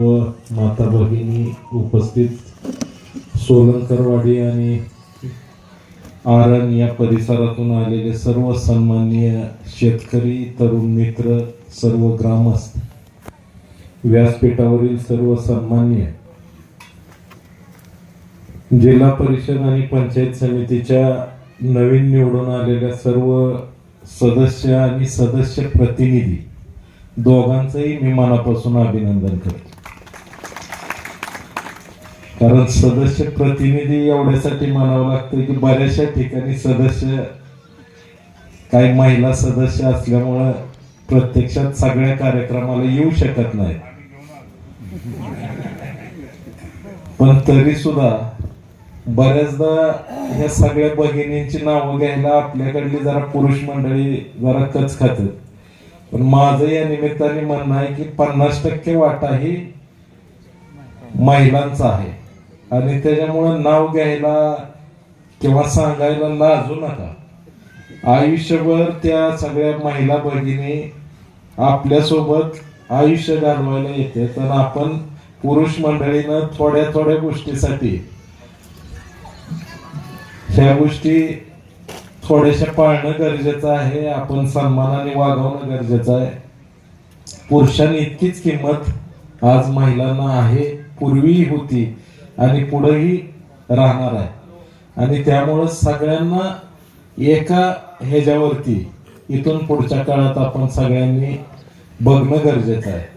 व माता भगिनी उपस्थित सोलंकरवाडी आणि आरण या परिसरातून आलेले सर्व सन्माननीय शेतकरी तरुण मित्र सर्व ग्रामस्थ व्यासपीठावरील सर्व सन्मान्य जिल्हा परिषद आणि पंचायत समितीच्या नवीन निवडून आलेल्या सर्व सदस्य आणि सदस्य प्रतिनिधी दोघांचंही मी मनापासून अभिनंदन करतो. कारण सदस्य प्रतिनिधी एवढ्यासाठी म्हणावं लागतं की बऱ्याचशा ठिकाणी सदस्य काही महिला सदस्य असल्यामुळं प्रत्यक्षात सगळ्या कार्यक्रमाला येऊ शकत नाही पण तरी सुद्धा बऱ्याचदा ह्या सगळ्या भगिनींची नावं घ्यायला आपल्याकडली जरा पुरुष मंडळी जरा कच खात पण माझं या निमित्ताने म्हणणं आहे की पन्नास टक्के वाटा ही महिलांचा आहे. आणि त्याच्यामुळं नाव घ्यायला किंवा सांगायला लाजू नका. आयुष्यभर त्या सगळ्या महिला भगिनी आपल्यासोबत आयुष्य घालवायला येते. तर आपण पुरुष मंडळीनं थोड्या थोड्या गोष्टीसाठी ह्या गोष्टी थोड्याशा पाळणं गरजेचं आहे. आपण सन्मानाने वागवणं गरजेचं आहे. पुरुषांनी इतकीच किंमत आज महिलांना आहे. पूर्वीही होती. आणि पुढेही राहणार आहे. आणि त्यामुळं सगळ्यांना एका ह्याच्यावरती इथून पुढच्या काळात आपण सगळ्यांनी बघणं गरजेचं आहे.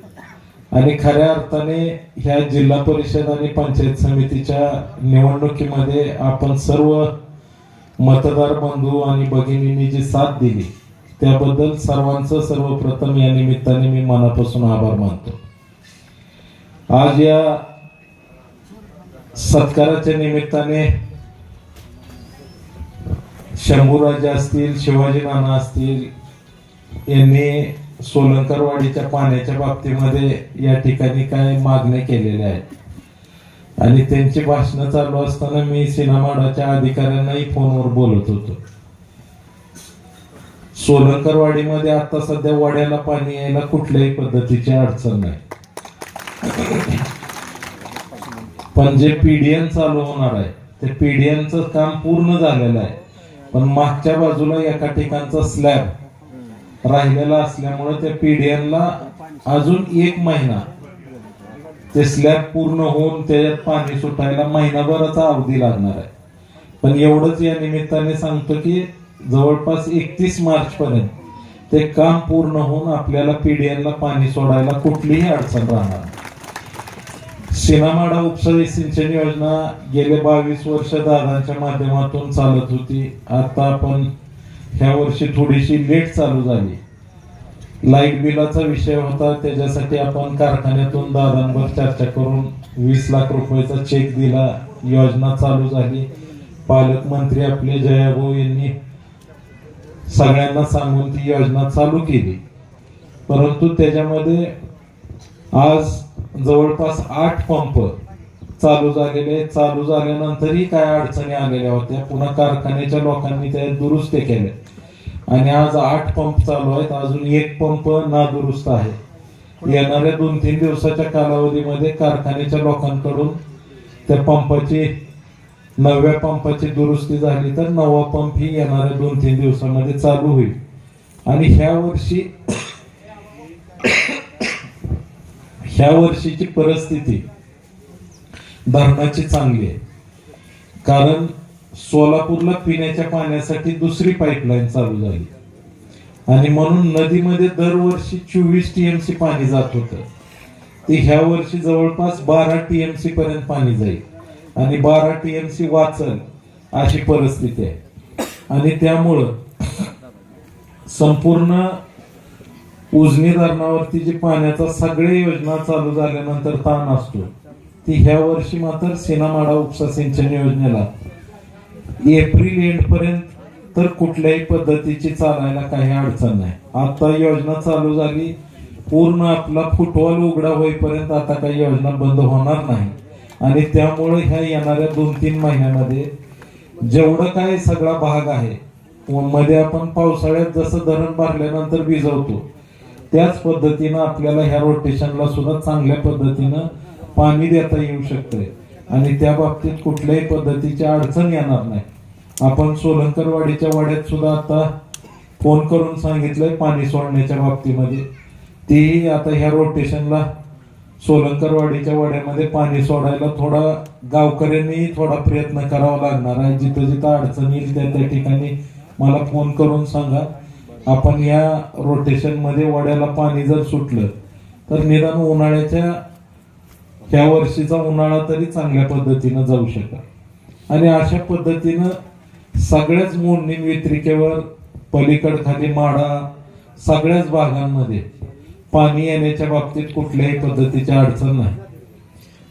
आणि खऱ्या अर्थाने ह्या जिल्हा परिषद आणि पंचायत समितीच्या निवडणुकीमध्ये आपण सर्व मतदार बंधू आणि भगिनींनी जी साथ दिली त्याबद्दल सर्वांचं सर्वप्रथम या निमित्ताने मी मनापासून आभार मानतो. आज या सत्काराच्या निमित्ताने शंभूराजे असतील शिवाजी नाना असतील यांनी सोलंकरवाडीच्या पाण्याच्या बाबतीमध्ये या ठिकाणी काय मागण्या केलेल्या आहेत? आणि त्यांची भाषणं चालू असताना मी सिनेमाडाच्या अधिकाऱ्यांनाही फोनवर बोलत होतो. सोलंकरवाडीमध्ये आता सध्या वाड्याला पाणी यायला कुठल्याही पद्धतीची अडचण नाही. पण जे पीडीएन चालू होणार आहे ते पीडीएनचं काम पूर्ण झालेलं आहे. पण मागच्या बाजूला एका ठिकाणचा स्लॅब राहिलेला असल्यामुळे त्या पीडीएनला अजून एक महिना. ते स्लॅब पूर्ण होऊन त्याच्यात पाणी सुटायला महिनाभराचा अवधी लागणार आहे. पण एवढंच या निमित्ताने सांगतो की जवळपास एकतीस मार्च पर्यंत ते काम पूर्ण होऊन आपल्याला पीडीएनला पाणी सोडायला कुठलीही अडचण राहणार नाही. सिनामाडा उपसा सिंचन योजना गेले बावीस वर्ष दादांच्या माध्यमातून चालत होती. आता आपण ह्या वर्षी थोडीशी लेट चालू झाली. लाइट बिलाचा विषय होता. त्याच्यासाठी आपण कारखान्यातून दादांवर चर्चा करून वीस लाख रुपयाचा चेक दिला. योजना चालू झाली. पालकमंत्री आपले जयाभाऊ यांनी सगळ्यांना सांगून ती योजना चालू केली. परंतु त्याच्यामध्ये आज जवळपास आठ पंप चालू झालेले चालू झाल्यानंतरही काय अडचणी आलेल्या होत्या? पुन्हा कारखान्याच्या लोकांनी त्या दुरुस्ती केल्या आणि आज आठ पंप चालू आहेत. अजून एक पंप नादुरुस्त आहे. येणाऱ्या दोन तीन दिवसाच्या कालावधीमध्ये कारखान्याच्या लोकांकडून त्या पंपाची नवव्या पंपाची दुरुस्ती झाली तर नवा पंप ही येणाऱ्या दोन तीन दिवसामध्ये चालू होईल. आणि ह्या वर्षी ह्या वर्षीची परिस्थिती धरणाची चांगली आहे. कारण सोलापूरला पिण्याच्या पाण्यासाठी दुसरी पाईपलाईन चालू झाली. आणि म्हणून नदीमध्ये दरवर्षी चोवीस टीएमसी पाणी जात होतं. ते ह्या वर्षी जवळपास बारा टीएमसी पर्यंत पाणी जाईल. आणि बारा टीएमसी वाचल अशी परिस्थिती आहे. आणि त्यामुळं संपूर्ण उजनी धरणावरती जी पाण्याचा सगळी योजना चालू झाल्यानंतर ताण असतो ती ह्या वर्षी मात्र सिनामाडा उपसा सिंचन योजनेला. एप्रिल एंड पर्यंत तर कुठल्याही पद्धतीची चालायला काही अडचण नाही. आता योजना चालू झाली पूर्ण आपला फुटबॉल उघडा होईपर्यंत आता काही योजना बंद होणार नाही. आणि त्यामुळे ह्या येणाऱ्या दोन तीन महिन्यामध्ये जेवढं काय सगळा भाग आहे मध्ये आपण पावसाळ्यात जसं धरण भरल्यानंतर भिजवतो त्याच पद्धतीनं आपल्याला ह्या रोटेशनला सुद्धा चांगल्या पद्धतीनं पाणी देता येऊ शकतंय. आणि त्या बाबतीत कुठल्याही पद्धतीची अडचण येणार नाही. आपण सोलंकरवाडीच्या वाड्यात सुद्धा आता फोन करून सांगितलंय पाणी सोडण्याच्या बाबतीमध्ये. तेही आता ह्या रोटेशनला सोलंकरवाडीच्या वाड्यामध्ये पाणी सोडायला थोडा गावकऱ्यांनी थोडा प्रयत्न करावा लागणार आहे. जिथं जिथं अडचण येईल त्या त्या ठिकाणी मला फोन करून सांगा. आपण या रोटेशनमध्ये वड्याला पाणी जर सुटलं तर निदान उन्हाळ्याच्या ह्या वर्षीचा उन्हाळा तरी चांगल्या पद्धतीनं जाऊ शकेल. आणि अशा पद्धतीनं सगळ्याच मोडणी व्यतिरिकेवर पलीकड खाली माडा सगळ्याच भागांमध्ये पाणी येण्याच्या बाबतीत कुठल्याही पद्धतीची अडचण नाही.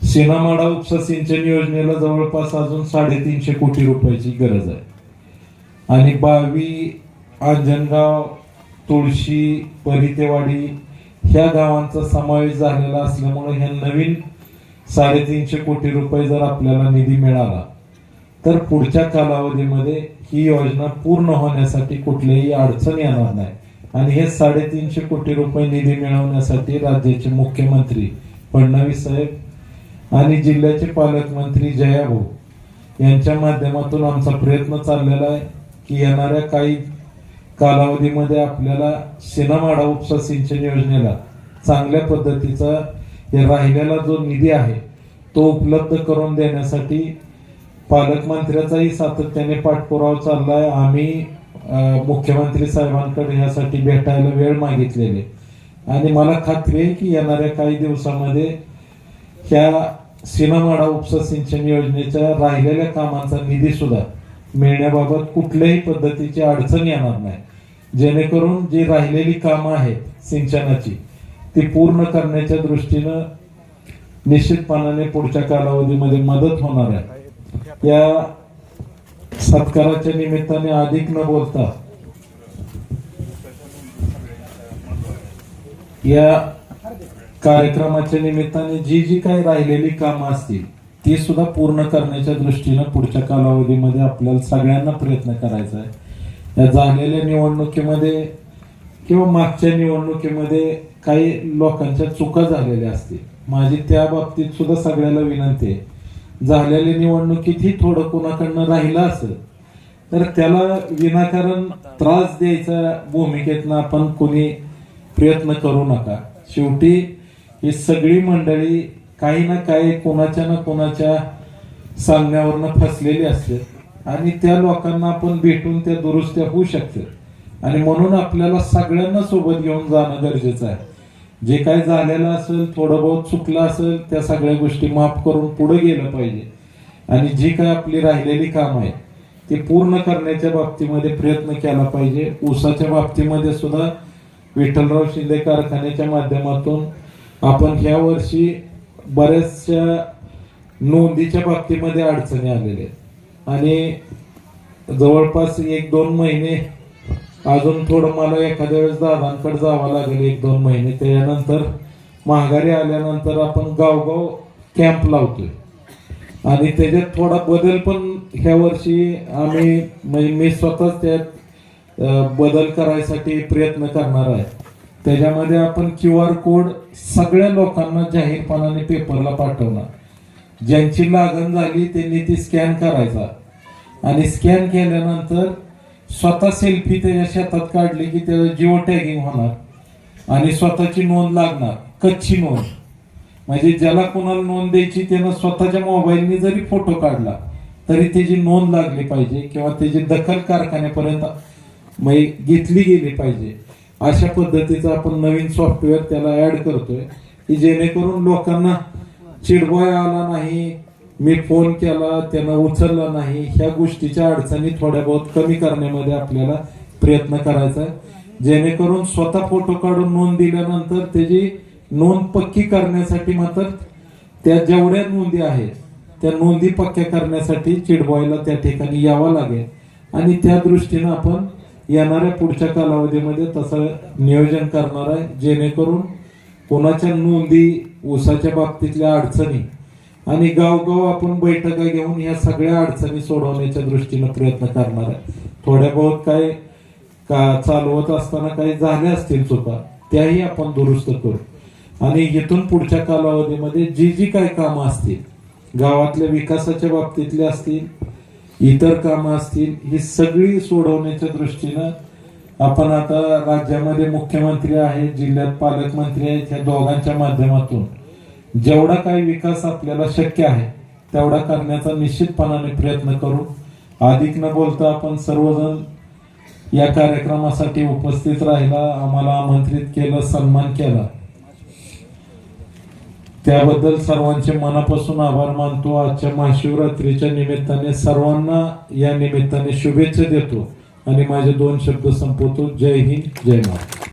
सिनामाडा उपसा सिंचन योजनेला जवळपास अजून साडेतीनशे कोटी रुपयाची गरज आहे. आणि बावी अंजनगाव तुळशी परितेवाडी ह्या गावांचा समावेश झालेला असल्यामुळे ह्या नवीन साडेतीनशे कोटी रुपये जर आपल्याला निधी मिळाला तर पुढच्या कालावधीमध्ये ही योजना पूर्ण होण्यासाठी कुठलीही अडचण येणार नाही. आणि हे साडेतीनशे कोटी रुपये निधी मिळवण्यासाठी राज्याचे मुख्यमंत्री फडणवीस साहेब आणि जिल्ह्याचे पालकमंत्री जयाभाऊ यांच्या माध्यमातून आमचा प्रयत्न चाललेला आहे की येणाऱ्या काही कालावधीमध्ये आपल्याला सिनामाडा उपसा सिंचन योजनेला चांगल्या पद्धतीचा राहिलेला जो निधी आहे तो उपलब्ध करून देण्यासाठी पालकमंत्र्याचाही सातत्याने पाठपुरावा चाललाय. आम्ही मुख्यमंत्री साहेबांकडे यासाठी भेटायला वेळ मागितलेले. आणि मला खात्री आहे की येणाऱ्या काही दिवसामध्ये ह्या सिनामाडा उपसा सिंचन योजनेच्या राहिलेल्या कामांचा निधी सुद्धा मिळण्याबाबत कुठल्याही पद्धतीची अडचण येणार नाही. जेणेकरून जी राहिलेली कामं आहेत सिंचनाची ती पूर्ण करण्याच्या दृष्टीनं निश्चितपणाने पुढच्या कालावधीमध्ये मदत होणार आहे. या सत्काराच्या निमित्ताने अधिक न बोलता या कार्यक्रमाच्या निमित्ताने जी जी काही राहिलेली कामं असतील ती सुद्धा पूर्ण करण्याच्या दृष्टीनं पुढच्या कालावधीमध्ये आपल्याला सगळ्यांना प्रयत्न करायचा आहे. या झालेल्या निवडणुकीमध्ये किंवा मागच्या निवडणुकीमध्ये काही लोकांच्या चुका झालेल्या असतील. माझी त्या बाबतीत सुद्धा सगळ्याला विनंती आहे. झालेल्या निवडणुकीत ही थोडं कोणाकडनं राहिलं असेल तर त्याला विनाकारण त्रास द्यायचा भूमिकेतनं आपण कोणी प्रयत्न करू नका. शेवटी ही सगळी मंडळी काही ना काही कोणाच्या ना कोणाच्या सांगण्यावरनं फसलेली असते. आणि त्या लोकांना आपण भेटून त्या दुरुस्त्या होऊ शकतात. आणि म्हणून आपल्याला सगळ्यांना सोबत घेऊन जाणं गरजेचं आहे. जे काय झालेलं असेल थोडं बहुत चुकलं असेल त्या सगळ्या गोष्टी माफ करून पुढे गेलं पाहिजे. आणि जी काय आपली राहिलेली काम आहे ती पूर्ण करण्याच्या बाबतीमध्ये प्रयत्न केला पाहिजे. ऊसाच्या बाबतीमध्ये सुद्धा विठ्ठलराव शिंदे कारखान्याच्या माध्यमातून आपण ह्या वर्षी बऱ्याचशा नोंदीच्या बाबतीमध्ये अडचणी आलेल्या आहेत. आणि जवळपास एक दोन महिने अजून थोडं मला एखाद्या वेळेस दादांकडे जावं लागेल एक दोन महिने. त्याच्यानंतर माघारी आल्यानंतर आपण गावगाव कॅम्प लावतोय. आणि त्याच्यात थोडा बदल पण ह्या वर्षी आम्ही म्हणजे मी स्वतःच त्यात बदल करायसाठी प्रयत्न करणार आहे. त्याच्यामध्ये आपण क्यू आर कोड सगळ्या लोकांना जाहीरपणाने पेपरला पाठवणार. ज्यांची लागण झाली त्यांनी ती स्कॅन करायचा. आणि स्कॅन केल्यानंतर स्वतः सेल्फी त्याच्या शेतात काढली की त्याचं जिओ टॅगिंग होणार आणि स्वतःची नोंद लागणार कच्ची नोंद. म्हणजे ज्याला कोणाला नोंद द्यायची त्यानं स्वतःच्या मोबाईलने जरी फोटो काढला तरी त्याची नोंद लागली पाहिजे किंवा त्याची दखल कारखान्यापर्यंत म्हणजे घेतली गेली पाहिजे. अशा पद्धतीचं आपण नवीन सॉफ्टवेअर त्याला ऍड करतोय की जेणेकरून लोकांना चिडबॉय आला नाही मी फोन केला त्यानं उचलला नाही. ह्या गोष्टीच्या अडचणी थोड्या बहुत कमी करण्यामध्ये आपल्याला प्रयत्न करायचा आहे. जेणेकरून स्वतः फोटो काढून नोंद दिल्यानंतर त्याची नोंद पक्की करण्यासाठी मात्र त्या जेवढ्या नोंदी आहेत त्या नोंदी पक्क्या करण्यासाठी चिडबॉयला त्या ठिकाणी यावं लागेल. आणि त्या दृष्टीनं आपण येणाऱ्या पुढच्या कालावधीमध्ये तसं नियोजन करणार आहे जेणेकरून कोणाच्या नोंदी ऊसाच्या बाबतीतल्या अडचणी आणि गावगाव आपण बैठका घेऊन या सगळ्या अडचणी सोडवण्याच्या दृष्टीनं प्रयत्न करणार आहे. थोड्या बहुत काय का चालवत असताना काही झाल्या असतील चुका त्याही आपण दुरुस्त करू. आणि इथून पुढच्या कालावधीमध्ये जी जी काही कामं असतील गावातल्या विकासाच्या बाबतीतले असतील इतर कामं असतील ही सगळी सोडवण्याच्या दृष्टीनं आपण आता राज्यामध्ये मुख्यमंत्री आहेत जिल्ह्यात पालकमंत्री आहेत ह्या दोघांच्या माध्यमातून जेवढा काही विकास आपल्याला शक्य आहे तेवढा करण्याचा निश्चितपणाने प्रयत्न करू अधिक न बोलता आपण सर्वजण या कार्यक्रमासाठी उपस्थित राहिला आम्हाला आमंत्रित केलं सन्मान केला. त्याबद्दल सर्वांचे मनापासून आभार मानतो. आजच्या महाशिवरात्रीच्या निमित्ताने सर्वांना या निमित्ताने शुभेच्छा देतो. आणि माझे दोन शब्द संपवतो. जय हिंद जय महाराज